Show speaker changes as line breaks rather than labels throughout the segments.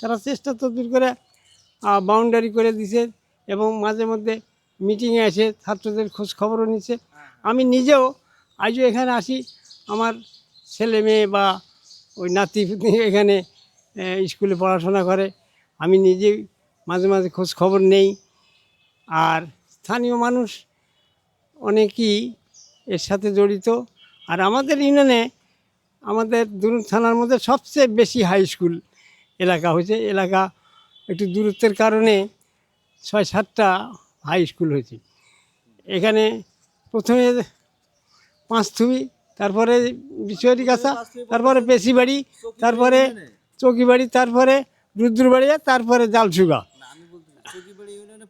তারা চেষ্টা তদবির করে বাউন্ডারি করে দিছে এবং মাঝে মধ্যে মিটিংয়ে এসে ছাত্রদের খোঁজ খবরও নিচ্ছে আমি নিজেও আজও এখানে আসি, আমার ছেলে মেয়ে বা ওই নাতি এখানে স্কুলে পড়াশোনা করে। আমি নিজেই মাঝে মাঝে খোঁজ খবর নেই। আর স্থানীয় মানুষ অনেকেই এর সাথে জড়িত। আর আমাদের ইউনিয়নে আমাদের দুরুন থানার মধ্যে সবচেয়ে বেশি হাই স্কুল এলাকা হয়েছে। এলাকা একটু দূরত্বের কারণে ছয় সাতটা হাই স্কুল হয়েছে। এখানে প্রথমে পাঁচথুবি তারপরে বিশ্বরী কাছা তারপরে পেশিবাড়ি তারপরে চৌকিবাড়ি তারপরে রুদ্রবাড়ি আর তারপরে জালসুগা।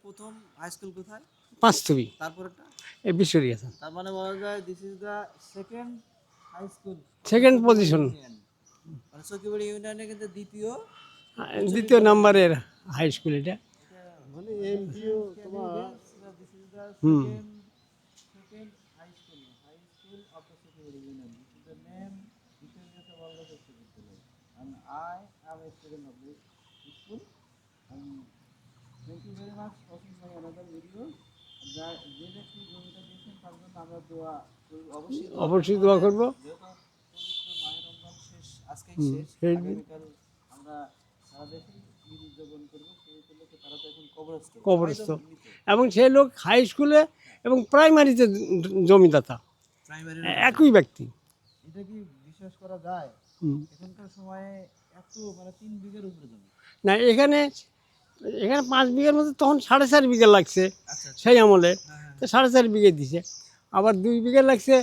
প্রথম হাই স্কুল কোথায়?
পাঁচথুবি
তারপরটা
এই বিশ্বরী কাছা
তার মানে বলা যায় this is the second high school
second position
ইউনিয়নে কিন্তু দ্বিতীয়
দ্বিতীয় নম্বরের হাই স্কুল এটা
মানে তোমার
হুম।
অবশ্যই দোয়া
করব
কবরস্থ।
এবং সেই লোক হাই স্কুলে এবং প্রাইমারিতে জমিদাতা। একই ব্যক্তি।
এটা কি বিশ্বাস করা যায়। এখনকার সময়ে এত মানে তিন বিঘার উপরে জমি।
না এখানে এখানে পাঁচ বিঘার মধ্যে তখন সাড়ে চার বিঘা লাগছে
আচ্ছা
সেই আমলে।
হ্যাঁ
তো সাড়ে চার বিঘে দিছে। আবার দুই বিঘা লাগছে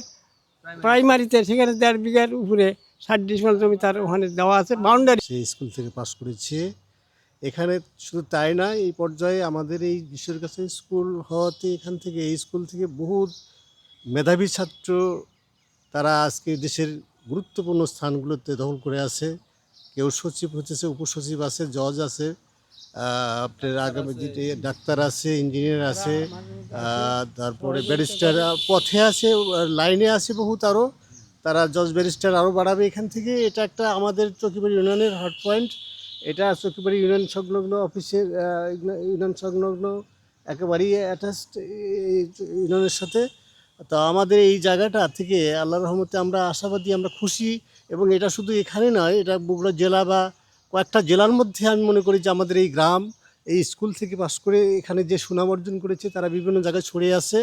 প্রাইমারিতে সেখানে দেড় বিঘার উপরে। ষাট ডিসমাল জমি তার ওখানে দেওয়া আছে বাউন্ডারি
সেই স্কুল থেকে পাশ করেছে। এখানে শুধু তাই না এই পর্যায়ে আমাদের এই বিশ্বের কাছে স্কুল হওয়াতে এখান থেকে, এই স্কুল থেকে বহু মেধাবী ছাত্র তারা আজকে দেশের গুরুত্বপূর্ণ স্থানগুলোতে দখল করে আছে। কেউ সচিব হচ্ছে, উপসচিব আছে, জজ আছে আপনার আগামী ডাক্তার আছে, ইঞ্জিনিয়ার আছে তারপরে ব্যারিস্টার পথে আছে, লাইনে আছে বহুত আরও তারা জজ ব্যারিস্টার আরও বাড়াবে এখান থেকে। এটা একটা আমাদের চকিবাড়ি ইউনিয়নের হট পয়েন্ট এটা চকিবাড়ি ইউনিয়ন সংলগ্ন অফিসের ইউনিয়ন সংলগ্ন একেবারেই অ্যাটাচড ইউনিয়নের সাথে। তো আমাদের এই জায়গাটা থেকে আল্লাহ রহমতে আমরা আশাবাদী, আমরা খুশি এবং এটা শুধু এখানে নয়, এটা বগুড়া জেলা বা কয়েকটা জেলার মধ্যে আমি মনে করি যে আমাদের এই গ্রাম, এই স্কুল থেকে পাশ করে এখানে যে সুনাম অর্জন করেছে, তারা বিভিন্ন জায়গায় ছড়িয়ে আছে।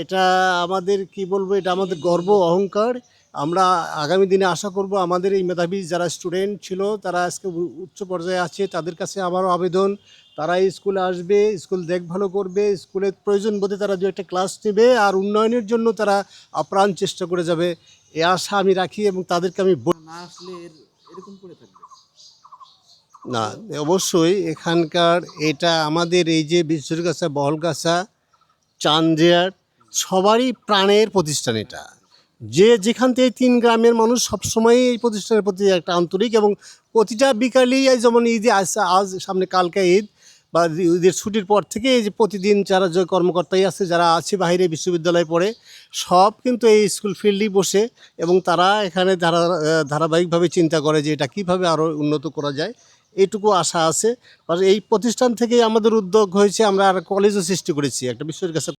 এটা আমাদের কি বলব এটা আমাদের গর্ব অহংকার। আমরা আগামী দিনে আশা করব আমাদের এই মেধাবী যারা স্টুডেন্ট ছিল তারা আজকে উচ্চ পর্যায়ে আছে তাদের কাছে আমারও আবেদন। তারা এই স্কুলে আসবে স্কুল দেখভালো করবে স্কুলের প্রয়োজন বোধে তারা দু একটা ক্লাস নেবে আর উন্নয়নের জন্য তারা আপ্রাণ চেষ্টা করে যাবে। এ আশা আমি রাখি এবং তাদেরকে আমি
না আসলে এরকম করে থাকবে।
না অবশ্যই এখানকার এটা আমাদের এই যে বিশ্বরগাছা বহলগাছা চান্দিয়ার সবারই প্রাণের প্রতিষ্ঠান এটা। যে যেখান থেকে তিন গ্রামের মানুষ সবসময়ই এই প্রতিষ্ঠানের প্রতি একটা আন্তরিক এবং প্রতিটা বিকালেই যেমন ঈদে, আজ আজ, সামনে কালকে ঈদ বা ঈদের ছুটির পর থেকে এই যে প্রতিদিন যারা যে কর্মকর্তাই আছে, যারা আছে বাইরে বিশ্ববিদ্যালয়ে পড়ে, সব কিন্তু এই স্কুল ফিল্ডেই বসে এবং তারা এখানে ধারা, ধারাবাহিকভাবে চিন্তা করে যে এটা কীভাবে আরও উন্নত করা যায়। এইটুকু আশা আছে। আর এই প্রতিষ্ঠান থেকেই আমাদের উদ্যোগ হয়েছে, আমরা আর কলেজও সৃষ্টি করেছি, একটা বিশ্বের কাছে